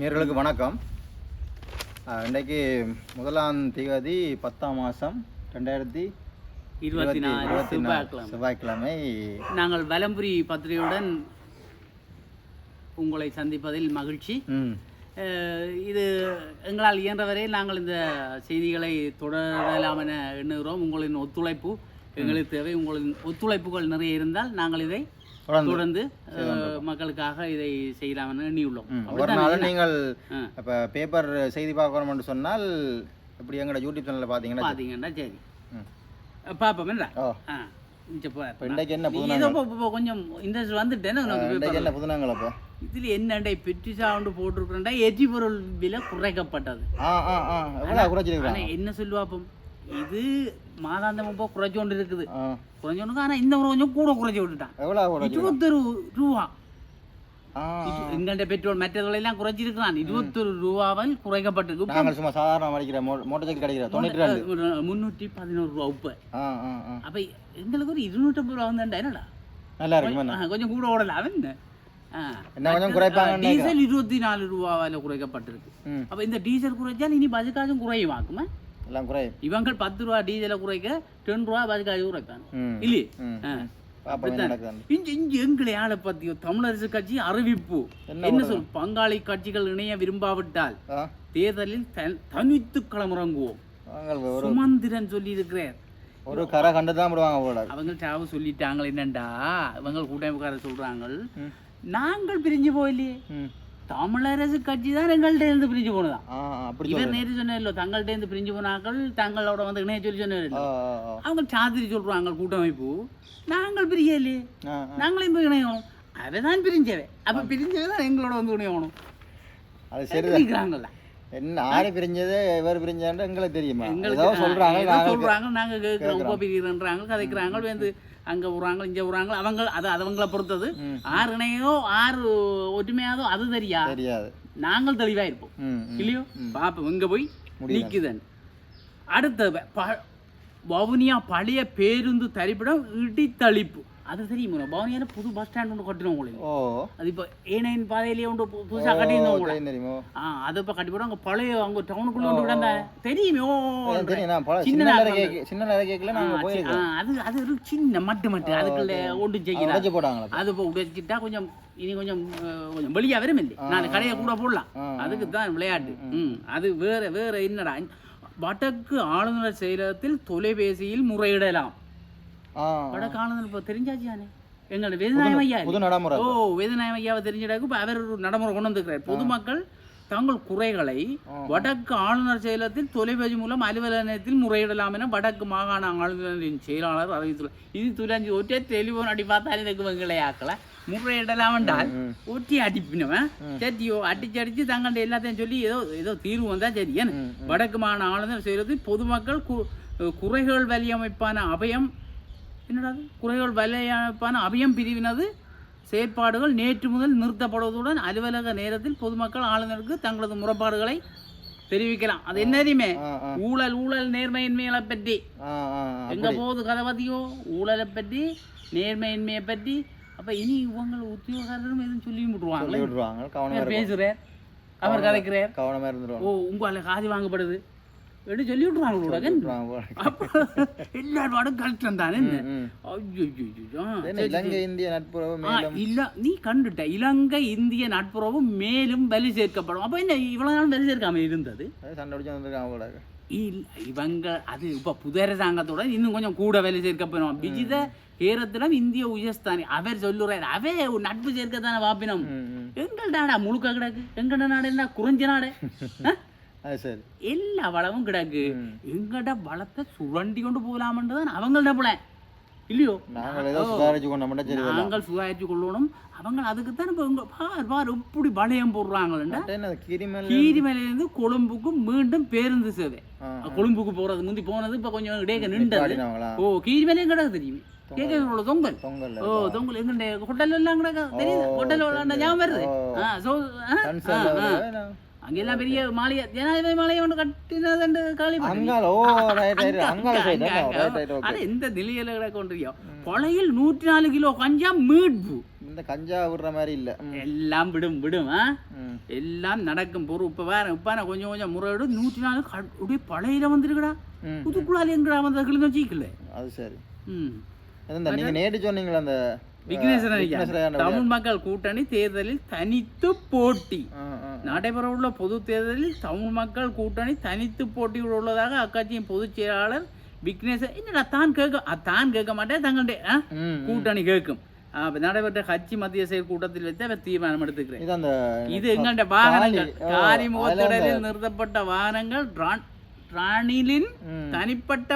நேர்களுக்கு வணக்கம். இன்றைக்கு முதலாம் தேதி பத்தாம் மாதம் ரெண்டாயிரத்தி இருபத்தி நாலு. செவ்வாய்க்கிழமை. செவ்வாய்க்கிழமை. நாங்கள் வலம்புரி பத்திரிகையுடன் உங்களை சந்திப்பதில் மகிழ்ச்சி. இது எங்களால் இயன்றவரை நாங்கள் இந்த செய்திகளை தொடரலாம் என எண்ணுகிறோம். உங்களின் ஒத்துழைப்பு எங்களுக்கு தேவை. உங்களின் ஒத்துழைப்புகள் நிறைய இருந்தால் நாங்கள் இதை தொடர்ந்து மக்களுக்காக இதை செய்யலாம் என எண்ணியுள்ளோம் ஒரு நாள் நீங்கள். இப்போ பேப்பர் செய்தி பார்க்கணும்னு சொன்னால் இப்படி எங்களோட யூடியூப் சேனலில் பார்த்தீங்கன்னா பார்த்தீங்கன்னா சரி. ம். பார்ப்போம் என்ன? ஆ கொஞ்சம் புதுநாங்கள் அப்போ? இதில் என்னண்டை பெட்டி சவுண்டு போட்டிருக்கிறேன்டா எரிபொருள் விலை குறைக்கப்பட்டது. என்ன சொல்லுவாப்போம் இது மாதாந்தம் இப்போ குறைச்சு கொண்டு இருக்குது ஆ குறைஞ்சோன்னு ஆனால் இந்த முறை கொஞ்சம் கூட குறைச்சி விட்டுட்டான் எவ்வளோ குறைச்சி இருபத்தொரு ரூபா. எங்கள்கிட்ட பெட்ரோல் மற்றதெல்லாம் குறைச்சிருக்கிறான் இருபத்தொரு ரூபாவில் குறைக்கப்பட்டிருக்கு நாங்கள் சும்மா சாதாரண அடிக்கிற மோட்டர் சைக்கிள் கிடைக்கிற தொண்ணூற்றி ரெண்டு. முந்நூற்றி பதினோரு ரூபா உப்பு. அப்போ எங்களுக்கு ஒரு இருநூற்றம்பது ரூபா வந்தாண்டா என்னடா? நல்லா இருக்குமா ஆ, கொஞ்சம் கூட ஓடல அவன் டீசல் இருபத்தி நாலு ரூபாவால குறைக்கப்பட்டிருக்கு. அப்ப இந்த டீசல் குறைச்சால் இனி பஜ்காஜும் குறையுமாக்குமா எல்லாம் குறையும். இவங்க பத்து ரூபா டீசலை குறைக்க டென் ரூபா பஜ்காஜ் குறைப்பாங்க இல்லையே? இங்க இங்க எங்களை ஆளை தமிழரசு கட்சி அறிவிப்பு. என்ன சொல் பங்காளி கட்சிகள் இணைய விரும்பாவிட்டால் தேர்தலில் தனித்து களமிறங்குவோம் சுமந்திரன் சொல்லி இருக்கிறார் ஒரு கரை கண்டு தான் விடுவாங்க போல அவங்க சாவு சொல்லிட்டாங்க என்னண்டா? இவங்க கூட்டமைப்புக்காரர் சொல்றாங்க. நாங்கள் பிரிஞ்சு போயிலையே ம். தமிழரசு கட்சி தான் எங்கள்கிட்ட இருந்து பிரிஞ்சு போனதான் இவர் நேற்று சொன்னதில்ல தங்கள்கிட்ட இருந்து பிரிஞ்சு போனாக்கள் தங்களோட வந்து இணைய சொல்லி ஆ அவங்க சாதிரி சொல்றாங்க கூட்டமைப்பு. நாங்கள் பிரியலே. ஆ ஆ. நாங்களையும் போய் இணையணும். அவதான் பிரிஞ்சவே அப்ப பிரிஞ்சவே தான் எங்களோட வந்து இணையணும். அது சரி பிரிக்கிறாங்கல்ல என்ன ஆறு பிரிஞ்சது இவர் பிரிஞ்சான்னு எங்களுக்கு தெரியுமா? எங்களுக்கு ஏதோ சொல்றாங்க சொல்றாங்க நாங்க கேட்கிறோம் உப்ப பிரிக்கிறன்றாங்க கதைக்கிறாங்க வந்து அங்க விடுறாங்க இங்க விடுறாங்க அவங்க அது அவங்கள பொறுத்தது. ஆறு இணையோ ஆறு ஒற்றுமையாதோ அது தெரியா? தெரியாது. நாங்கள் தெளிவா இருப்போம். இல்லையோ? பாப்போம் எங்க போய். நிக்குதன். அடுத்தது ப- வவுனியா பழைய பேருந்து தரிப்பிடம் இடித்தளிப்பு அது தெரியுமா வவுனியால புது பஸ் ஸ்டாண்ட் ஒன்று கட்டணும் உங்களுக்கு ஓ அது இப்போ ஏனையின் பாதையிலேயே ஒன்று பு- புதுசா கட்டியிருந்தோம் தெரியுமோ ஆ அதை இப்போ கட்டி போட்டு அங்கே பழைய அங்கே டவுனுக்குள்ள ஒன்று விடாந்த தெரியுமே ஓ நான் சின்ன சின்ன கேட்கல அது அது ஒரு சின்ன மட்டு மட்டு அதுக்குள்ள ஒன்று போட்டாங்களா அது இப்போ உடைச்சிட்டா கொஞ்சம் இனி கொஞ்சம் கொஞ்சம் வெளியா வரும் இல்லை நாலு கடையை கூட போடலாம் அதுக்கு தான் விளையாட்டு ம் அது வேற வேற என்னடா வடக்கு ஆளுநர் செயலகத்தில் தொலைபேசியில் முறையிடலாம் ஆ. வடக்கு ஆளுநர் இப்போ தெரிஞ்சாச்சியானே எங்களோட வேதநாயம் ஐயா புது நடைமுறை ஓ வேதநாயம் ஐயாவை தெரிஞ்சிடாக்கு இப்போ அவர் ஒரு நடைமுறை கொண்டு வந்துக்கிறார் பொதுமக்கள் தங்கள் குறைகளை வடக்கு ஆளுநர் செயலகத்தில் தொலைபேசி மூலம் அலுவலக நிலையத்தில் முறையிடலாம் என வடக்கு மாகாண ஆளுநரின் செயலாளர் அறிவித்துள்ளார். இது துலஞ்சு ஒற்றே டெலிஃபோன் அடி பார்த்தாலே இதுக்கு வெங்களை ஆக்கல. முறையிடலாம் என்றால் ஒட்டி அடிப்பினவன் சரியோ அடிச்சு அடிச்சு தங்கள்ட்ட எல்லாத்தையும் சொல்லி ஏதோ ஏதோ தீர்வு வந்தா சரி ஏன்னு. வடக்கு மாகாண ஆளுநர் செயலகத்தில் பொதுமக்கள் குறைகள் வலியமைப்பான அபயம் என்னடா அது? குறைகள் வலையமைப்பான அபயம் பிரிவினது செயற்பாடுகள் நேற்று முதல் நிறுத்தப்படுவதுடன் அலுவலக நேரத்தில் பொதுமக்கள் ஆளுநருக்கு தங்களது முறைப்பாடுகளை தெரிவிக்கலாம். அது என்ன தெரியுமே? ஆ ஆ ஊழல் ஊழல் நேர்மையின்மைகளை பற்றி. எங்க போகுது கதை பத்தியோ? ஊழலை பற்றி நேர்மையின்மையை பற்றி. அப்ப இனி இவங்க உத்தியோகரும் எதுவும் சொல்லி இருக்கும் பேசுறார் அவர் கதைக்கிறார். ஓ உங்களால காதி வாங்கப்படுது. எடுத்து சொல்லி போல. அப்ப எல்லாரோடும் கஷ்டம் தானே இலங்கை இந்திய நட்புறவு இல்ல நீ கண்டுட்ட. இலங்கை இந்திய நட்புறவு மேலும் வலி சேர்க்கப்படும். அப்ப என்ன இவ்வளவு நாள் வலி சேர்க்காம இருந்தது? இவங்க அது இப்ப புது அரசாங்கத்தோட இன்னும் கொஞ்சம் கூட வேலை சேர்க்கப்படும். விஜித ஏரத்திடம் இந்திய உயர்ஸ்தானி அவர் சொல்லுறாரு. அவே நட்பு சேர்க்கத்தானே வாப்பினம். ம் ம். எங்கள் நாடா முழுக்க கிடக்கு. எங்கட நாடு என்ன? குறைஞ்ச நாடு. எல்லா வளமும் கிடக்கு. எங்கட வளத்தை சுரண்டி கொண்டு போகலாமன்றதான் அவங்கள்ட பிள்ளை இல்லையோ? நாங்கள் சுதாரிச்சு கொள்ளணும். அவங்க அதுக்கு தான் இப்போ இங்க பார் பார் எப்படி வளையம் கிரிமல் கீரிமலையிலேருந்து கொழும்புக்கு மீண்டும் பேருந்து சேவை. கொழும்புக்கு போறது முந்தி போனது இப்போ கொஞ்சம் இடையே நின்றது. ஓ கீரிமலையும் கிடக்கு தெரியுமே. கேட்க தொங்கல். தொங்கல் ஓ தொங்கல் எங்கண்ட ஹோட்டல் எல்லாம் கிடக்கு. தெரியுது? ஹோட்டல் ஞாபகம் வருது. அங்கெல்லாம் பெரிய மாளிகை ஜனாதிபதி மாளிகை ஒன்று கட்டினது காளிப்பட்டி அங்கால ஓ ரைட் ரைட் அங்கால சைடு ரைட் ரைட் ஓகே அது எந்த நிலையில கிடக்கொண்டிருக்கோ கொலையில் நூற்றி நாலு கிலோ கஞ்சா மீட்பு. இந்த கஞ்சா விடுற மாதிரி இல்ல. எல்லாம் விடும் விடும். எல்லாம் நடக்கும். பொருள் இப்போ வேற இப்போ கொஞ்சம் கொஞ்சம் முறையோடு நூற்றி நாலு அப்படியே பழையில வந்துருக்குடா. ம். புதுக்குள்ளால எங்கடா வந்த கிழங்க வச்சிக்கல. அது சரி. ம். இந்த நீங்க நேற்று சொன்னீங்களா அந்த விக்னேஸ்வரன் தமிழ் மக்கள் கூட்டணி தேர்தலில் தனித்து போட்டி. ஆ. நடைபெறவுள்ள பொது தேர்தலில் தமிழ் மக்கள் கூட்டணி தனித்து போட்டியில் உள்ளதாக அக்கட்சியின் பொதுச் செயலாளர் விக்னேஸ்வரன் என்னடா தான் கேட்க தான் கேட்க மாட்டேன் தங்களுடைய கூட்டணி கேட்கும். நடைபெற்ற கட்சி மத்திய செயல் கூட்டத்தில் வைத்து அவர் தீர்மானம் எடுத்துக்கிறேன். இது எங்கள்ட வாகனங்கள் காலி, ஓ, காரி அதுல முகத்திடலில் நிறுத்தப்பட்ட வாகனங்கள் ராணிலின். தனிப்பட்ட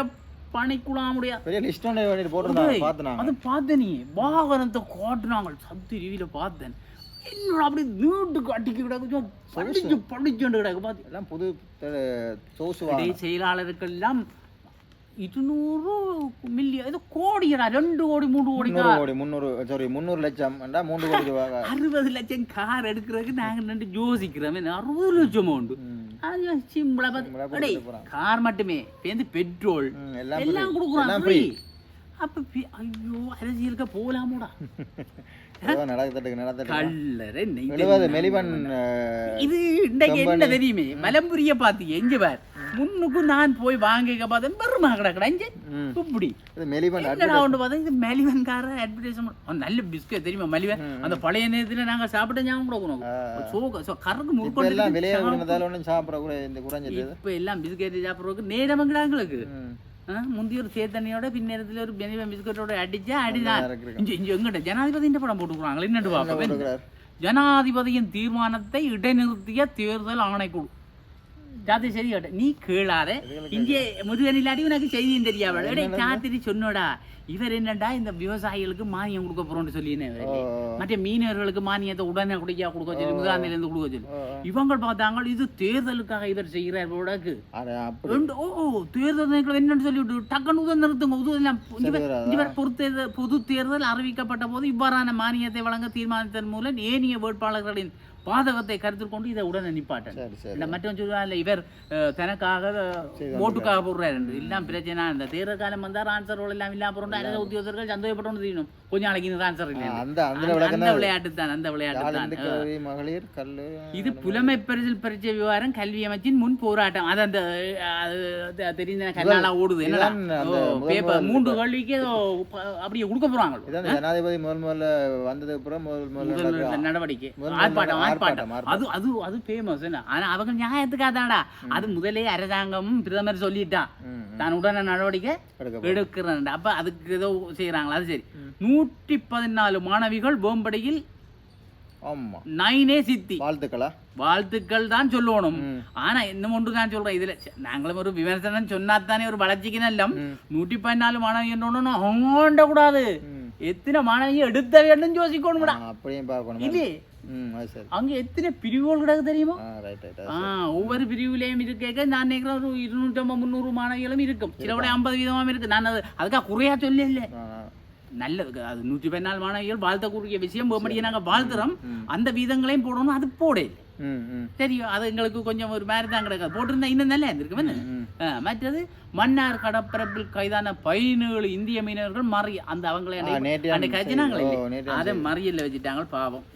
பணிக்குழாமுடைய பெரிய லிஸ்ட் ஒன்று வேண்டிட்டு போட்டிருந்தாங்க டேய், பார்த்து நாங்க அது பார்த்தேன் நீ வாகனத்தை காட்டுனாங்க சத்து ரிவியில பார்த்தேன். என்னடா அப்படி நீட்டு கட்டிக்கு கிடக்கு படிச்சு படிச்சுண்டு கிடக்கு பார்த்து எல்லாம் புது சோசு இடையே செயலாளருக்கெல்லாம் இருநூறு மில்லியன் ஏதோ கோடியடா ரெண்டு கோடி மூணு கோடி கோடி முந்நூறு சாரி முந்நூறு லட்சம் மூன்று கோடி அறுபது லட்சம் கார் எடுக்கிறதுக்கு நாங்க ரெண்டு யோசிக்கிறோமே அறுபது லட்சம் உண்டு சிம்பிளா பார்த்து டேய். கார் மட்டுமே சேர்ந்து பெட்ரோல். எல்லாம். கொடுக்குறான் free. அப்ப ஐயோ அரசியலுக்கு போலாமோடா. இது இன்றைக்கு என்ன தெரியுமே? மலம்புரிய பாத்து எங்க பார் முன்னுக்கு நான் போய் வாங்கிக்க பார்த்தேன் பெருமா கிடக்கடா. இங்க. இப்படி. என்னடா ஒன்று பார்த்தா இது மெலிவன்கார அட்வர்டைஸ்மெண்ட் நல்ல பிஸ்கட் தெரியுமா மலிவன்? அந்த பழைய நேரத்துல நாங்க சாப்பிட்ட ஞாபகம் கூட உனக்கு. சோக சோ கறக்கு முறுக்கொண்டு சாப்பிட கூட இந்த குறைஞ்சிட்டு இப்ப எல்லாம் பிஸ்கெட் சாப்பிட்றதுக்கு நேரமங்கடாங்களுக்கு ம். முந்தைய ஒரு சேத்தனியோட பின்னேரத்துல ஒரு பெனிவன் பிஸ்கட்டோட அடிச்சா அடிதான். இங்க இங்க எங்கிட்ட ஜனாதிபதியின் படம் போட்டுக்கிறாங்களே என்னட்டு கொடுக்குறாரு. ஜனாதிபதியின் தீர்மானத்தை இடைநிறுத்திய தேர்தல் ஆணைக்குழு. ஜாதி சரி கேட்ட நீ கேளாத இங்கே முருகன் இல்லாட்டி உனக்கு செய்தியும் தெரியாம சாத்திரி சொன்னோடா இவர் என்னடா இந்த விவசாயிகளுக்கு மானியம் கொடுக்க போறோம்னு சொல்லினேன் மற்ற மீனவர்களுக்கு மானியத்தை உடனே குடிக்க கொடுக்க சொல்லி முதலாந்தில இருந்து கொடுக்க சொல்லி. இவங்க பார்த்தாங்க இது தேர்தலுக்காக இவர் செய்கிறார் ரெண்டு ஓ தேர்தல் என்னன்னு சொல்லிவிட்டு டக்குன்னு உதவி நிறுத்துங்க உதவி எல்லாம் இங்க பாரு, வராதா? இங்க பாரு, பொறுத்தேர்தல் பொது தேர்தல் அறிவிக்கப்பட்ட போது இவ்வாறான மானியத்தை வழங்க தீர்மானித்ததன் மூலம் ஏனைய வேட்பாளர்களின் பாதகத்தை கருத்தில் கொண்டு இதை உடனே நிப்பாட்டன் இல்ல மற்றவன் சொல்லுவான் இவர் அஹ், தனக்காக ஓட்டுக்காக போடுறாரு எல்லாம் பிரச்சனை. இந்த தேர்தல் காலம் வந்தா ஆன்சர் எல்லாம் இல்லாம போறோம். அரசு உத்தியோகர்கள் சந்தோஷப்பட்டு தெரியணும் கொஞ்ச நாளைக்கு இந்த ஆன்சர் இல்லை அந்த விளையாட்டு தான் அந்த விளையாட்டு தான். மகளிர் கல்லு இது புலமை பரிசில் பரீட்சை விவகாரம் கல்வி அமைச்சின் முன் போராட்டம். அது அந்த தெரிந்த கண்ணாலா ஓடுது. என்னடா? மூன்று கேள்விக்கு அப்படியே கொடுக்க இந்த ஜனாதிபதி முதல் முதல்ல வந்ததுக்கு அப்புறம் முதல் முதல்ல நடவடிக்கை. ஆர்ப்பாட்டம். ஆர்ப்பாட்டம், அது அது அது ஃபேமஸ் ஆனா அவங்க நியாயத்துக்காக தான்டா அது முதலே அரசாங்கம் பிரதமர் சொல்லிட்டான் தான் உடனே நடவடிக்கை எடுக்க எடுக்கிறேன் அப்ப அதுக்கு ஏதோ செய்யறாங்களா அது சரி. நூற்றி பதினாலு மாணவிகள் போம்படியில் நைனே சித்தி. வாழ்த்துக்களா? வாழ்த்துக்கள் தான் சொல்லணும். ஆனா இன்னும் ஒன்று நான் சொல்றேன். இதுல நாங்களும் ஒரு விமர்சனம் சொன்னாத்தானே ஒரு வளர்ச்சிக்கு நல்லம். நூற்றி பதினாலு மாணவி என்னொன்னு அவங்கண்ட கூடாது. எத்தனை மாணவியை எடுத்த வேண்டும் யோசிக்கணும்டா. ஆ, அப்படியும் பார்க்கணும். இல்லையே அங்க எத்தனை பிரிவுகள் கிடக்கு தெரியுமா? ஒவ்வொரு பிரிவுலையும் இருக்க நான் நினைக்கிறேன் ஒரு இருநூற்றம்பது முந்நூறு மாணவிகளும் இருக்கும். சில விட ஐம்பது வீதமும் இருக்கு. நான் அது அதுக்காக குறையா சொல்லல நல்லது அது நூற்றி பதினாலு மாணவிகள் வாழ்த்தக்கூடிய விஷயம். போகும்படியே நாங்க வாழ்த்துறோம். அந்த வீதங்களையும் போடணும் அது போட. தெரியும். அது எங்களுக்கு கொஞ்சம் ஒரு மாதிரி தான் கிடக்காது போட்டிருந்தா இன்னும் நல்லா இருந்திருக்கும் மற்றது மன்னார் கடற்பரப்பில் கைதான பதினேழு இந்திய மீனவர்கள் மறி அந்த அவங்களே ஓ, நேற்று அதை மறியல்ல வச்சுட்டாங்க பாவம்.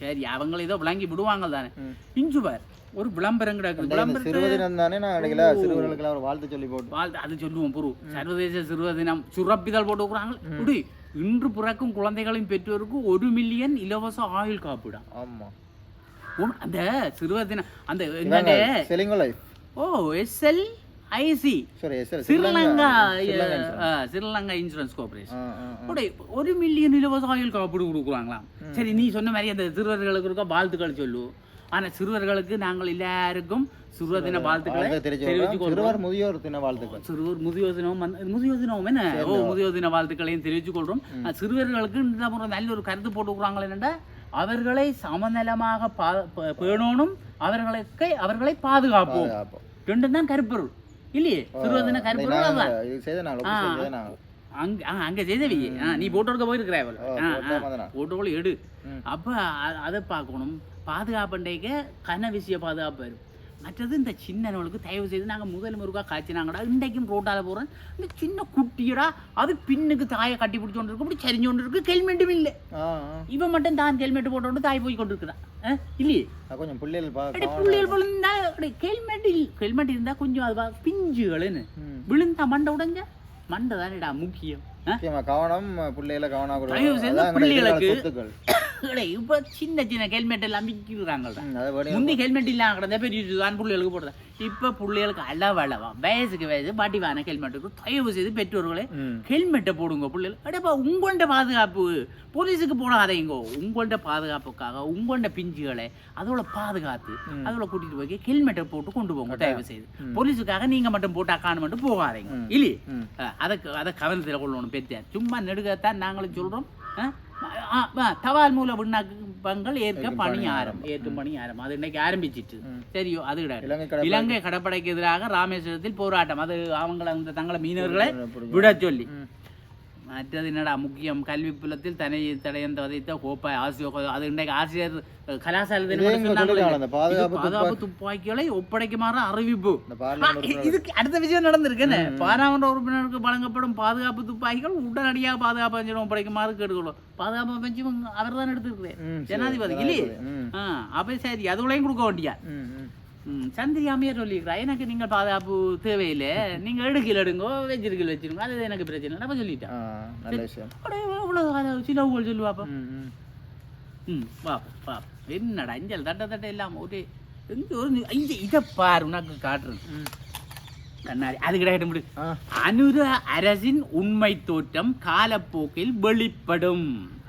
சரி அவங்கள ஏதோ விளங்கி விடுவாங்க தானே இஞ்சு பார் ஒரு விளம்பரம் விளம்பரத்தை சிறுவதினம் தானே நான் அடிக்கல சிறுவர்களுக்கெல்லாம் ஒரு வாழ்த்து சொல்லி போட்டு வாழ்த்து அது சொல்லுவோம் பொரு. சர்வதேச சிறுவர் தினம் சுரப்பிதழ் போட்டு கொடுக்குறாங்க இப்படி இன்று பிறக்கும் குழந்தைகளின் பெற்றோருக்கு ஒரு மில்லியன் இலவச ஆயுள் காப்பீடாம் ஆமா. அந்த சிறுவர் தினம் அந்த செலிங்கோ லைஃப் ஓ எஸ்எல் சாரி எஸ் ஸ்ரீலங்கா இன்சூரன்ஸ் கூட ஒரு மில்லியன் இலவச ஆயுள் காப்பீடு கொடுக்குறாங்களாம் சரி நீ சொன்ன மாதிரி அந்த சிறுவர்களுக்கு இருக்க வாழ்த்துக்கள் சொல்லு ஆனா சிறுவர்களுக்கு நாங்கள் எல்லாருக்கும் சிறுவர் தின வாழ்த்துக்களை தெரிவிச்சு தெரிவிச்சு. சிறுவர் முதியோர் தின வாழ்த்துக்கள் சிறுவர் முதியோர் தினம் முதியோர் தினம் என்ன ஓ முதியோர் தின வாழ்த்துக்களையும் தெரிவித்துக் கொள்றோம் சிறுவர்களுக்கு இந்த முறை நல்ல ஒரு கருத்து போட்டு கொடுக்குறாங்களே என்னடா அவர்களை சமநலமாக பா- பேணணும் அவர்களுக்கு அவர்களை பாதுகாப்போம் ரெண்டும் தான் கருப்பொருள் இல்லையே? சிறுவர் தின கருப்பொருள் நாங்க அதுதான் இது செய்த நாள் ஆ. செய்த நாள் அங்க அங்க செய்தவி. நீ போட்டோ எடுக்க போயிருக்கிற. போட்டோவில் எடு. அப்ப அதை பார்க்கணும். பாதுகாப்புண்டைக்க கன விஷய பாதுகாப்பு வரும். மற்றது இந்த சின்னவளுக்கு தயவு செய்து நாங்கள் முதல் முருகா காய்ச்சினாங்கடா இன்றைக்கும் ரோட்டால போகிறோம் இந்த சின்ன குட்டியடா அது பின்னுக்கு தாயை கட்டி பிடிச்சி கொண்டு இருக்கு இப்படி சரிஞ்சு கொண்டு இருக்கு ஹெல்மெட்டும் இல்லை. இவன் மட்டும் தான் ஹெல்மெட் போட்டு தாய் போய் கொண்டு இருக்கிறான் இல்லையே கொஞ்சம் பிள்ளைகள் பா அடே புள்ளியல் விழுந்தா ஹெல்மெட் ஹெல்மெட் இருந்தா கொஞ்சம் அது பிஞ்சுகள்னு. விழுந்தா மண்டை உடைஞ்ச? மண்டை தானேடா முக்கியம். கவனம் பிள்ளைகளை கவனம் பிள்ளைகளுக்கு- அடே, இப்ப சின்ன சின்ன ஹெல்மெட் எல்லாம் வேணும். முந்தி ஹெல்மெட் இல்லாம கிடந்தா பெரிய இதுதான் புள்ளைகளுக்கு போடுறது. இப்ப புள்ளைகளுக்கு அளவு அளவா வயசுக்கு வயசு பாட்டிவான ஹெல்மெட்டுக்கு தயவு செய்து பெற்றோர்களே. ஹெல்மெட்டை போடுங்க பிள்ளைகள். அடேப்பா உங்கள்கிட்ட பாதுகாப்பு போலீஸுக்கு போடாதீங்கோ. உங்கள்கிட்ட பாதுகாப்புக்காக உங்கள்கிட்ட பிஞ்சுகளை அதோட பாதுகாத்து அதோட கூட்டிட்டு போய் ஹெல்மெட்டை போட்டு கொண்டு போங்க தயவு செய்து. போலீஸுக்காக நீங்க மட்டும் போட்டு அக்கான மட்டும் போகாதீங்க. இல்லையே? அதை அதை கவனத்தில் கொள்ளணும் பெற்றார் சும்மா நெடுகத்தான் நாங்களும் சொல்றோம். தபால் மூல விண்ணப்பங்கள் ஏற்க பணி ஆரம்பம் ஏற்றும் பணி ஆரம்பம் அது இன்னைக்கு ஆரம்பிச்சிட்டு சரியோ அது கிடையாது. இலங்கை கடற்படை இலங்கை கடற்படைக்கு எதிராக ராமேஸ்வரத்தில் போராட்டம். அது அவங்கள அந்த தங்களை மீனவர்களை. விட சொல்லி. மற்றது என்னடா முக்கியம்? கல்வி புலத்தில் தனி தடையந்த வதைத்த கோப்பாய் ஆசிரியர் அது இன்றைக்கு ஆசிரியர் அஹ், கலாசார தினம் இதே இங்க சொன்னாங்களே. சொல்லிருக்காங்க, அந்த இது பாதுகாப்பு துப்பாக்கிகளை ஒப்படைக்குமாறு அறிவிப்பு. இதுக்கு அடுத்த விஷயம் நடந்திருக்கு என்ன பாராளுமன்ற உறுப்பினருக்கு வழங்கப்படும் பாதுகாப்பு துப்பாக்கிகள் உடனடியாக பாதுகாப்பு அமைச்சர் ஒப்படைக்குமாறு கேட்டுக்கொள்ளும் பாதுகாப்பு அமைச்சர் அவர் தான் எடுத்துருக்கிறேன். ஜனாதிபதி இல்லையே. ஆ அப்போ சரி அதுகளையும் கொடுக்க வேண்டியா ம், ம். ம், சந்திரி அம்மையார் சொல்லியிருக்கிறா. எனக்கு நீங்கள் பாதுகாப்பு தேவையில்லை. நீங்கள் எடுக்கல எடுங்கோ வச்சிருக்கல வச்சிருங்க. அது எனக்கு பிரச்சனை இல்லை. அப்ப சொல்லிட்டேன். அடே இவ்வளோ சிலவுகள் சொல்லுவாப்பா ம், பாப்போம் பாப்போம் என்னடா இஞ்சல் தட்ட தட்ட இல்லாம ஒரு எங்க ஒரு இங்க இதை பாரு உனக்கு காட்டுறேன். கண்ணாடி அது கிடையாது முடி அனுர அரசின் உண்மை தோற்றம் காலப்போக்கில் வெளிப்படும்.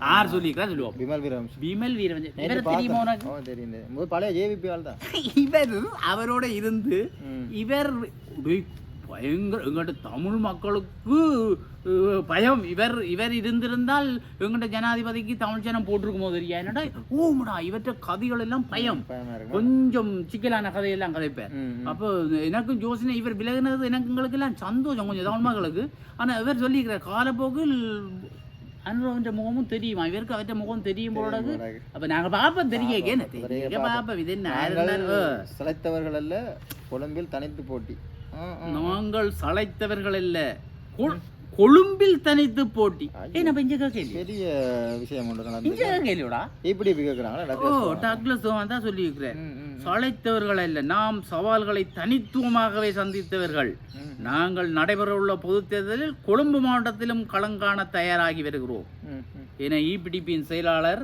ஆர் சொல்லிக்கிறா சொல்லுவோம். விமல் வீரம் பிமல் நேத்து இவரை தெரியுமா. உனக்கு? தெரியும். முதல் பழைய ஜேவிபி ஆள் தான். இவர் அவரோட இருந்து. இவர் பயங்கர எங்கள்ட்ட தமிழ் மக்களுக்கு பயம். இவர் இவர் இருந்திருந்தால் எங்கள்ட்ட ஜனாதிபதிக்கு தமிழ் ஜனம் போட்டிருக்குமோ தெரியா? என்னடா ஓமடா இவற்ற கதைகள் எல்லாம் பயம். கொஞ்சம் சிக்கலான கதையெல்லாம் ம். அப்போ எனக்கும் யோசனை இவர் விலகினது எனக்கு எங்களுக்கு எல்லாம் சந்தோஷம் கொஞ்சம் தமிழ் மக்களுக்கு ஆனா இவர் சொல்லியிருக்கிறார் காலப்போக்கில் அனுரவன்ற முகமும் தெரியுமா இவருக்கு அவற்ற முகம் தெரியும் போல. அப்ப நாங்க பாப்போம் தெரிய பாப்போம். தெரிய தெரிய பாப்போம் இது என்ன சிலைத்தவர்கள் அல்ல கொழும்பில் தனித்து போட்டி. நாங்கள் சளைத்தவர்கள் அல்ல கொழும்பில் தனித்து போட்டி. ஏ நம்ம இங்க கேள்வி பெரிய விஷயம் ஒன்று இங்க கேள்வியோடா இப்படி இப்படி கேட்குறாங்களா? ஓ டக்ளஸ் தான் சொல்லியிருக்கிறேன் சளைத்தவர்கள் அல்ல நாம் சவால்களை தனித்துவமாகவே சந்தித்தவர்கள். நாங்கள் நடைபெறவுள்ள பொதுத் தேர்தலில் கொழும்பு மாவட்டத்திலும் களங்காண தயாராகி வருகிறோம். என இபிடிபியின் செயலாளர்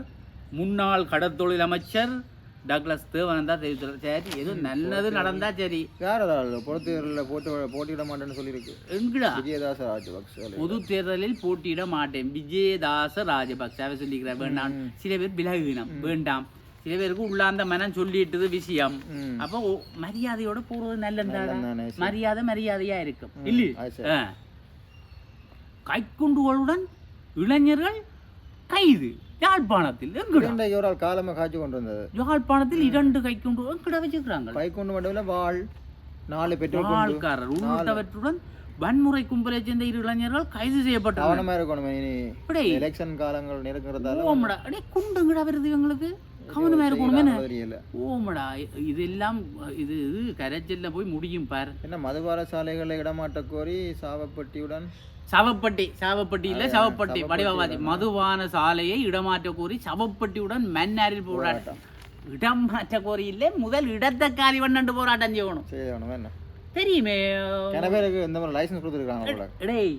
முன்னாள் கடற்தொழில் அமைச்சர் டக்ளஸ் தேவானந்தா தெரிவித்தார் சரி ஏதோ நல்லது நடந்தா சரி. யார் அதாவது பொறுத்தேரில் போட்டு போட்டியிட மாட்டேன்னு சொல்லியிருக்கு. எங்கடா? விஜயதாச ராஜபக்ச பொது தேர்தலில் போட்டியிட மாட்டேன். விஜயதாச ராஜபக்சாவை சொல்லிக்கிறார் வேண்டாம். சில பேர் விலகினம் வேண்டாம். சில பேருக்கு உள்ளாந்த மனம் சொல்லிட்டது விஷயம். அப்போ மரியாதையோட போறது சரி. மரியாதை மரியாதையா இருக்கும். இல்ல. கைக்குண்டுகளுடன் இளைஞர்கள் கைது. யாழ்ப்பாணத்தில் எங்கடா? இன்றைக்கு ஒரு ஆள் காலமாக காய்ச்சி கொண்டு வந்தது யாழ்ப்பாணத்தில் இரண்டு கைக்குண்டு எங்கட வச்சுக்கிறாங்க பைக் கொண்டு மட்டும் வாழ் நாலு பெட்ரோல் ஆள்காரர் உள்ளிட்டவற்றுடன் வன்முறை கும்பலை சேர்ந்த இரு இளைஞர்கள் கைது செய்யப்பட்டனர். கவனமா இருக்கணும் எலெக்ஷன் காலங்கள் நெருங்குறதால. ஓமடா. அடே குண்டுங்கடா வருது இவங்களுக்கு? கவனமா இருக்கணும் ஓமடா இதெல்லாம் இது இது கரைச்சல்ல போய் முடியும் பார். என்ன மதுபார சாலைகளை இடமாட்ட கோரி சாவப்பட்டியுடன் சவப்பட்டி சாவப்பட்டி இல்ல சவப்பட்டி வடிவவாதி. மதுவான சாலையை இடமாற்ற கோரி சவப்பட்டியுடன் மன்னாரில் போராட்டம். இடம் மாற்ற கோரி இல்லை முதல் இடத்தை காலி பண்ணண்டு போராட்டம் செய்யணும். தெரியுமே. டேய்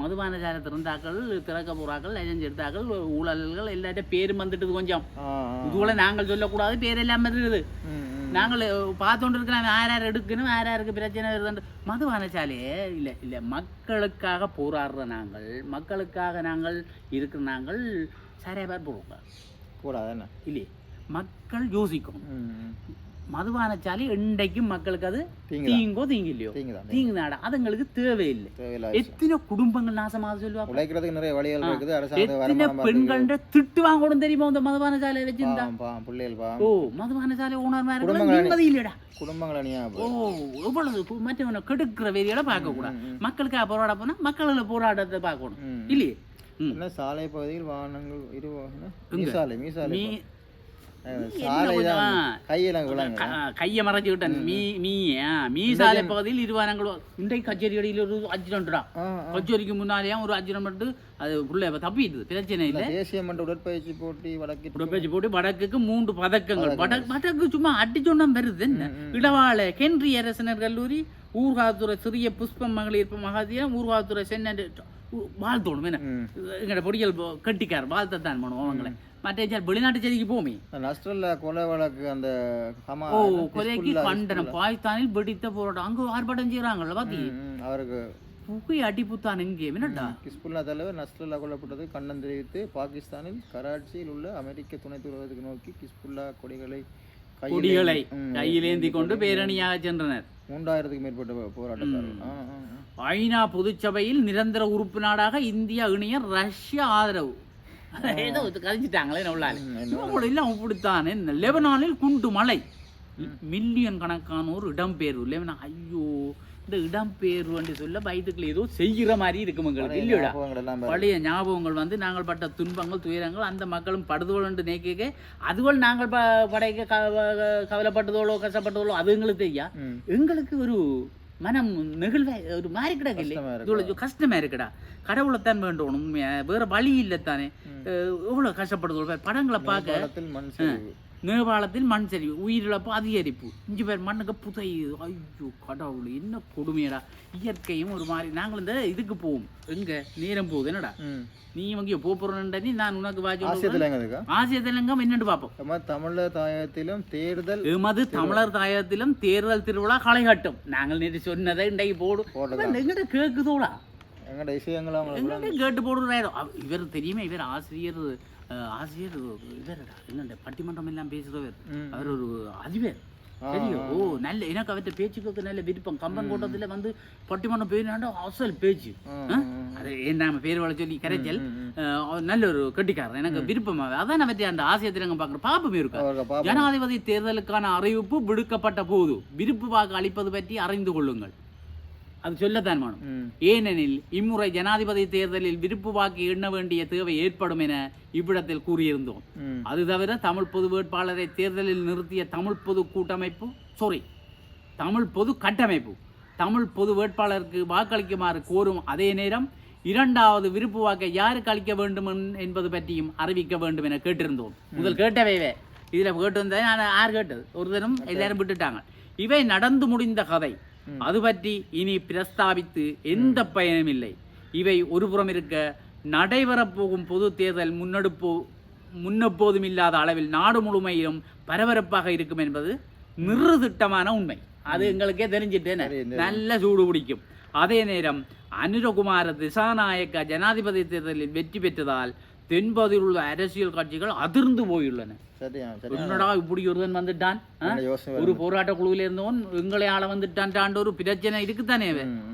மதுபான சாலை திறந்தாக்கள் திறக்க போறாக்கள் லைசன்ஸ் எடுத்தாக்கள் ஊழல்கள் எல்லாத்தையும் பேரும் வந்துட்டுது கொஞ்சம். இதுவரை நாங்கள் சொல்லக்கூடாது பேர் எல்லாம் இருக்குது. நாங்கள் பார்த்துட்டு இருக்கிறோம் யார் யார் எடுக்கணும் யார் யாருக்கு பிரச்சனை வருதுன்னு மதுபான சாலையே இல்லை இல்லை மக்களுக்காக போராடுற நாங்கள் மக்களுக்காக நாங்கள் இருக்கிற நாங்கள் சரியா பேர் போடுவோம். கூடாது இல்லையே மக்கள் யோசிக்கணும் ம், ம். மதுபான சாலை இன்றைக்கும் மக்களுக்கு அது. தீங்கோ தீங்கில்லையோ? தீங்குதாடா? அதுங்களுக்கு தேவையில்லை. எத்தனை குடும்பங்கள் நாசமாக சொல்லுவாங்க. உழைக்கிறதுக்கு நிறைய வழிகள் இருக்குது. எத்தனை. பெண்கள்கிட்ட திட்டு வாங்கணும் தெரியுமா இந்த மதுபான சாலையை வச்சிருந்தா? பிள்ளைகள். ஓ மதுபான சாலை ஓனர்மா இருக்கலாம் குடும்பங்கள் நிம்மதி இல்லைடா. குடும்பங்கள் ஓ எவ்வளவு மற்றவனை கெடுக்கிற வேலையோட பார்க்க கூடாது. மக்களுக்காக போராட போனா மக்களோட போராட்டத்தை பார்க்கணும். இல்லையே? சாலை பகுதியில் வாகனங்கள் இரு? மீசாலை மீசாலை கையை மறைச்சுக்கிட்டேன் மீ. மீ சாலை பகுதியில் இருவானங்கள் இன்றைக்கு கச்சேரி அடியில் ஒரு ஆ. கச்சேரிக்கு முன்னாலேயும் ஒரு அஜிரம் அது உள்ள தப்பிடுது பிரச்சனை இல்லை தேசிய மன்ற உடற்பயிற்சி போட்டி வடக்கு உடற்பயிற்சி போட்டு வடக்குக்கு மூன்று பதக்கங்கள். வடக்கு வடக்கு சும்மா அடிச்சோன்னா வருது என்ன? இடவாள கென்றி அரசனர் கல்லூரி ஊர்காத்துறை சிறிய புஷ்பம் மகளிர் மகாதியம் ஊர்காத்துறை சென்னை வாழ்த்தோணும் என்ன? ம். எங்கட பொடியல் பொ- கட்டிக்கார் வாழ்த்தை தான் பண்ணுவோம் அவங்கள. மற்ற வெளிநாட்டு செய்திக்கு போமே நஸ்ரல்ல கொலை வழக்கு அந்த ஓ கொலைக்கு கண்டனம் பாகிஸ்தானில் வெடித்த போராட்டம் அங்க ஆர்ப்பாட்டம் செய்யறாங்கல்ல பாத்தி. அவருக்கு புகை அடிப்புத்தான் இங்கே என்னடா ஹிஸ்புல்லா தலைவர் நஸ்ரல்லா கொல்லப்பட்டது கண்டனம் தெரிவித்து பாகிஸ்தானில் கராச்சியில் உள்ள அமெரிக்க துணை தூதரகத்துக்கு நோக்கி ஹிஸ்புல்லா கொடிகளை கொடிகளை கையிலேந்தி கொண்டு பேரணியாக சென்றனர் மூன்றாயிரத்துக்கு மேற்பட்ட போ- போராட்டக்காரர்கள் ஆ, ஆ, ஆ. ஐநா பொதுச்சபையில் நிரந்தர உறுப்பு நாடாக இந்தியா இணைய ரஷ்யா ஆதரவு ஏதோ கதைச்சிட்டாங்களே இவங்கள எல்லாம் அப்படித்தான் என்ன லெபனானில் குண்டு மலை மில்லியன் கணக்கானோர் இடம்பெயர்வு லெபனான் ஐயோ இந்த இடம்பெயர்வு என்று சொல்ல பயத்துக்குள்ள ஏதோ செய்கிற மாதிரி இருக்கும் எங்களுக்கு இல்லையோடா. பழைய ஞாபகங்கள் வந்து நாங்கள் பட்ட துன்பங்கள் துயரங்கள் அந்த மக்களும் படுதோள் என்று நினைக்க அதுபோல் நாங்கள் படைக்க கவலைப்பட்டதோளோ கஷ்டப்பட்டதோளோ அது எங்களுக்கு தெரியா. எங்களுக்கு ஒரு மனம் நெகிழ்வே ஒரு மாறி கிடக்கு இல்லை. இவ்வளவு கஷ்டமா இருக்குடா கடவுளைத்தான் வேண்டும் உண்மையா. வேற வழி இல்லைத்தானே அஹ் எவ்வளவு கஷ்டப்படுதோ படங்களை பார்க்க. நேபாளத்தில் மண் சரிவு உயிரிழப்பு அதிகரிப்பு. இஞ்சி பேர் மண்ணுக்கு புதையுது. ஐயோ கடவுள் என்ன கொடுமையடா. இயற்கையும் ஒரு மாதிரி. நாங்கள் இந்த இதுக்கு போவோம். எங்க? நேரம் போகுது. என்னடா. நீ இவங்க போறேன்டா. நீ நான் உனக்கு வாஜி ஆசியத்தில் எங்க இருக்கா ஆசிய தெலுங்கம் என்னன்னு பார்ப்போம்? தமிழர் தாயகத்திலும் தேர்தல் எமது தமிழர் தாயத்திலும் தேர்தல் திருவிழா களை கட்டும். நாங்கள் நேற்று சொன்னதை இன்றைக்கு போடும் எங்கிட்ட கேக்குதோடா? எங்கட விஷயங்கள் அவங்களுக்கு கேட்டு போடுறாரோ? இவர் தெரியுமே இவர் ஆசிரியர் ஆசிரியர் இவர்டா என்னண்ட பட்டிமன்றம் எல்லாம் பேசுறவர். ம். அவர் ஒரு அதிபர். தெரியும். ஓ நல்ல எனக்கு அவர்கிட்ட பேச்சுக்கு நல்ல விருப்பம். கம்பன் கூட்டத்துல வந்து பட்டிமன்றம் பேசினாண்டா அசல் பேச்சு. அது என்ன பேர் வள சொல்லி கரைச்சல். நல்ல ஒரு கட்டிக்காரர் எனக்கு விருப்பம் அதான் அவற்றை அந்த ஆசியத்திலங்க பார்க்குற பாப்பமே இருக்கா? ஜனாதிபதி தேர்தலுக்கான அறிவிப்பு விடுக்கப்பட்ட போது விருப்பு வாக்கு அளிப்பது பற்றி அறிந்து கொள்ளுங்கள். அது சொல்லத்தான் வேணும். ஏனெனில் இம்முறை ஜனாதிபதி தேர்தலில் விருப்பு வாக்கு எண்ண வேண்டிய தேவை ஏற்படும் என இவ்விடத்தில் கூறியிருந்தோம். அது தவிர தமிழ் பொது வேட்பாளரை தேர்தலில் நிறுத்திய தமிழ் பொது கூட்டமைப்பு சாரி தமிழ் பொது கட்டமைப்பு தமிழ் பொது வேட்பாளருக்கு வாக்களிக்குமாறு கோரும் அதே நேரம் இரண்டாவது விருப்பு வாக்கை யாருக்கு அளிக்க வேண்டும் என்- என்பது பற்றியும் அறிவிக்க வேண்டும் என கேட்டிருந்தோம். முதல் கேட்டவைவே இதில் கேட்டிருந்தேன் நான் யார் கேட்டது. ஒரு தினம் எல்லாரும் விட்டுட்டாங்க. இவை நடந்து முடிந்த கதை. அது பற்றி இனி பிரஸ்தாபித்து எந்த பயனும் இல்லை இவை ஒருபுறம் இருக்க நடைபெறப் போகும் பொது தேர்தல் முன்னெடுப்போ முன்னெப்போதும் இல்லாத அளவில் நாடு முழுமையிலும் பரபரப்பாக இருக்கும் என்பது நிறுதிட்டமான உண்மை. அது எங்களுக்கே தெரிஞ்சிட்டேன்னு நல்ல சூடு பிடிக்கும். அதே நேரம் அனுரகுமார திசாநாயக்க ஜனாதிபதி தேர்தலில் வெற்றி பெற்றதால் தென்பகுதியில் உள்ள அரசியல் கட்சிகள் அதிர்ந்து போயுள்ளன. என்னடா இப்படி ஒருவன் வந்துட்டான்? ஒரு போராட்ட குழுவில் இருந்தவன் எங்களை ஆள வந்துட்டான்டான்ற ஒரு பிரச்சனை இருக்குத்தானே.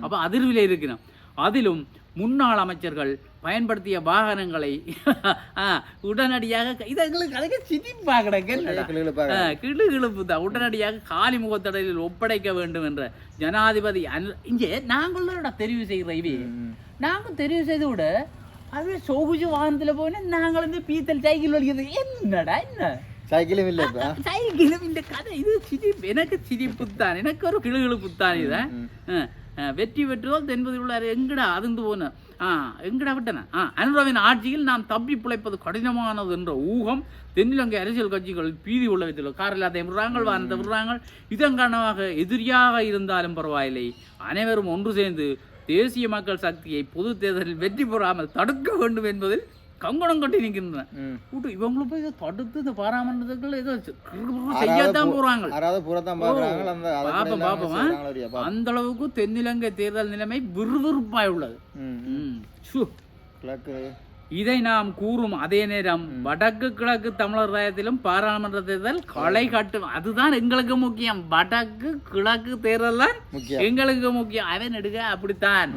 அப்ப அதிர்வில் இருக்கிறான். அதிலும் முன்னாள் அமைச்சர்கள் பயன்படுத்திய வாகனங்களை உடனடியாக இது எங்களுக்கு அதுக்கு சிரிப்பாக கிளு கிழுப்பு தான். உடனடியாக காலி முகத்தடலில் ஒப்படைக்க வேண்டும் என்ற ஜனாதிபதி இங்கே நாங்களோட தெரிவு செய்கிற இவே. நாங்கள் தெரிவு செய்து விட அது சொகுஜு வாகனத்துல போனா நாங்கள் வந்து பீத்தல் சைக்கிள் வலிக்கிறது என்னடா என்ன சைக்கிளும் இல்லை இப்போ சைக்கிளும் இந்த கதை இது சிரிப்பு எனக்கு சிரிப்பு தான் எனக்கு ஒரு கிளுகிழப்பு தான் இது ம். ஆ, வெற்றி பெற்றோல் தென்பதில் உள்ளார் எங்கடா அதிர்ந்து போன ஆ எங்கடா விட்டன ஆ அனுராவின் ஆட்சியில் நாம் தப்பி பிழைப்பது கடினமானது என்ற ஊகம் தென்னிலங்கை அரசியல் கட்சிகள் பீதி உள்ள வைத்துள்ளது காரில்லாத விடுறாங்க வானத்தை விடுறாங்க இதன் காரணமாக எதிரியாக இருந்தாலும் பரவாயில்லை அனைவரும் ஒன்று சேர்ந்து தேசிய மக்கள் சக்தியை பொது தேர்தலில் வெற்றி பெறாமல் தடுக்க வேண்டும் என்பதில் கங்கணம் கட்டி நிற்கின்றன. கூட்டு இவங்களை போய் தடுத்து இந்த பாராமன்றத்துக்குள்ள ஏதோ செய்யத்தான் போறாங்க. அந்த பாப்போம், பாப்போம், அளவுக்கு தென்னிலங்கை தேர்தல் நிலைமை விறுவிறுப்பாய் உள்ளது. கிழக்கு. இதை நாம் கூறும் அதே நேரம் வடக்கு கிழக்கு தமிழர் ராயத்திலும் பாராளுமன்ற தேர்தல் களை கட்டும். அதுதான் எங்களுக்கு முக்கியம். வடக்கு கிழக்கு தேர்தல் தான் எங்களுக்கு முக்கியம். அவன் எடுக்க அப்படித்தான்.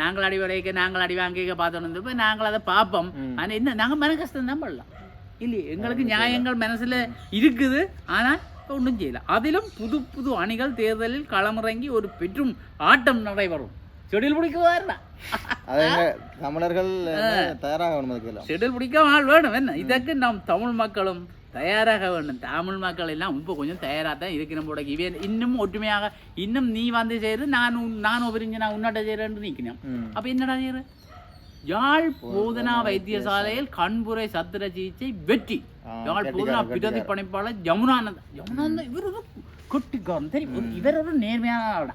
நாங்கள் அடி வரைக்க நாங்கள் அடி வாங்கிக்க பார்த்தோம். போய் நாங்கள் அதை பார்ப்போம். ம். ஆனா என்ன நாங்க மன கஷ்டம் தான் பண்ணலாம் இல்லையே எங்களுக்கு நியாயங்கள் மனசுல இருக்குது. ஆனா ஒன்றும் செய்யல. அதிலும் புது புது அணிகள் தேர்தலில் களமிறங்கி ஒரு பெற்றும் ஆட்டம் நடைபெறும். அது எங்க தமிழர்கள் தயாராக வேணும் அதுக்கெல்லாம் செடில் பிடிக்க ஆள் வேணும் என்ன இதற்கு நாம் தமிழ் மக்களும் தயாராக வேண்டும் தமிழ் மக்கள் எல்லாம் இப்போ கொஞ்சம் தயாராக தான் இருக்கிற போட இவன் இன்னும் ஒற்றுமையாக இன்னும் நீ வந்து செய்யறது நான் உன்- நான் பிரிஞ்சு நான் உன்னாட்ட செய்கிறேன்னு நிற்கணும் அப்போ என்னடா செய்யற யாழ் போதனா வைத்தியசாலையில் கண்புரை சத்திர சிகிச்சை வெற்றி யாழ் போதனா பிரதி. பணிப்பாளர் ஜமுனானந்த் ஜமுனானந்த் இவர் ஒரு கொட்டிக்காரன் தெரியும் இவர் ஒரு நேர்மையான ஆளா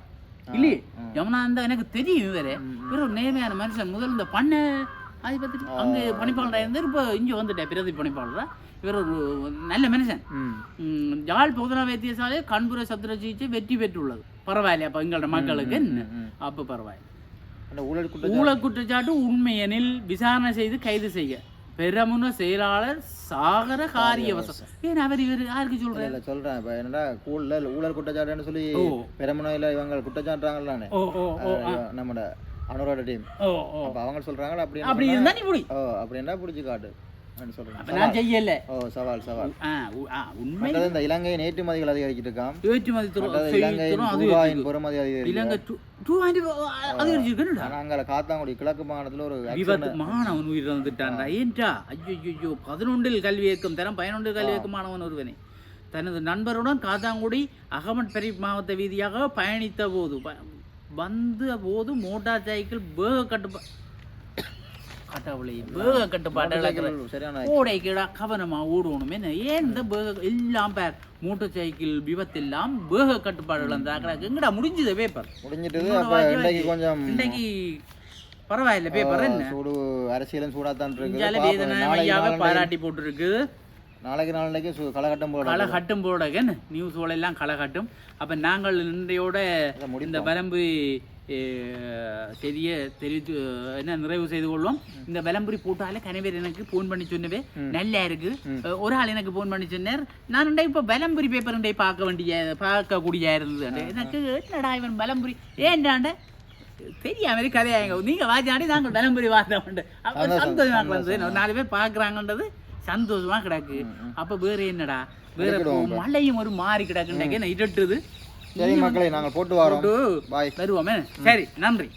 இல்லையே? ஜமுனானந்தா எனக்கு தெரியும் இவரு இவர் ஒரு நேர்மையான மனுஷன். முதல்ல இந்த பண்ண அதை பத்தி அங்கே பணிப்பாளராக இருந்தார் இப்போ இங்கே வந்துட்டேன் பிரதி பணிப்பாளரா இவர் ஒரு நல்ல மனுஷன். யாழ் போதனா வைத்தியசாலையில் கண்புரை சத்திர சிகிச்சை வெற்றி பெற்றுள்ளது. பரவாயில்லையா அப்போ எங்களோட மக்களுக்கு? என்ன? அப்போ பரவாயில்ல. ஊழல் குற்றச்சாட்டு? உண்மையெனில் விசாரணை செய்து கைது செய்ய பெரமுன செயலாளர் சாகர காரியவசம். ஏன் அவர் இவர் யாருக்கு சொல்றாரு? இல்ல சொல்றேன். இப்ப என்னடா ஊழல் ஊழல் குற்றச்சாட்டுன்னு சொல்லி ஓ. பெருமனையில இவங்க ஓ நம்மட அனுரோட டீம் அப்ப அவங்க சொல்றாங்களா அப்படி அப்படி இருந்தா நீ முடி ஓ அப்படின்னா பிடிச்சி காட்டு. சொல்றேன் நான் செய்யல. ஓ சவால் சவால். உண்மை. இந்த இலங்கையின் ஏற்றுமதிகள் அதிகரிக்கிட்டு இருக்காம். ஏற்றுமதி இலங்கையின் பெறுமதி அதிகரிக்கு இலங்கை டூ காத்தாங்குடி கிழக்கு மாகாணத்துல ஒரு விபத்து. மாணவன் உயிர் வந்துட்டான்டா ஏன்டா? ஐயோ ஐயோ பதினொன்றில் கல்வி இயக்கம் தரம் பதினொன்றில் கல்வி இயக்கம் மாணவன் ஒருவனே. தனது நண்பருடன் காத்தாங்குடி அகமட் பெரிப் மாவட்ட வீதியாக பயணித்த போது வந்த போது மோட்டார் சைக்கிள் வேக கட்டுப்பா கட்டவளை வேக கட்டுப்பாடு இழக்கிற சரியான ஓடை கீழா கவனமா ஓடணும். என்ன ஏன் இந்த வேக எல்லாம் பேர் மோட்டார் சைக்கிள் விபத்தெல்லாம் வேக கட்டுப்பாடு இழந்தாங்க எங்கடா முடிஞ்சது பேப்பர் வாஜி. கொஞ்சம் இன்னைக்கு பரவாயில்ல பேப்பர் என்ன? சூடு அரசியலும் சூடாத்தான் நாளன்னைக்கு- பாராட்டி போட்டிருக்கு. நாளைக்கு நாளைக்கு களகட்டம் போட களை கட்டும் போடகன் நியூஸ் எல்லாம் களை கட்டும் அப்ப நாங்கள் இன்றையோட. இந்த பலம்புரி செய்தியை தெரிவித்து என்ன நிறைவு செய்து கொள்வோம். இந்த பலம்புரி போட்டாலே கனவேர் எனக்கு ஃபோன் பண்ணி சொன்னவே நல்லா இருக்கு. ஒரு ஆள் எனக்கு ஃபோன் பண்ணி சொன்னார். நான் இப்போ பலம்புரி பேப்பர் பார்க்க வேண்டிய பார்க்கக்கூடிய இருந்தது. எனக்கு என்னடா இவன் பலம்புரி ஏன்டாண்ட? தெரியாம கதையாங்க நீங்க வாஜாடி நாங்கள் சந்தோஷமா. இருந்தது. நாலு பேர் பார்க்குறாங்கன்றது சந்தோஷமா கிடக்கு. அப்ப வேற என்னடா? வேற மழையும் ஒரு மாறி கிடக்குண்டாக்க நான் இருட்டுது? சரி மக்களை நாங்கள் போட்டு வரோம். வருவோமே. சரி நன்றி.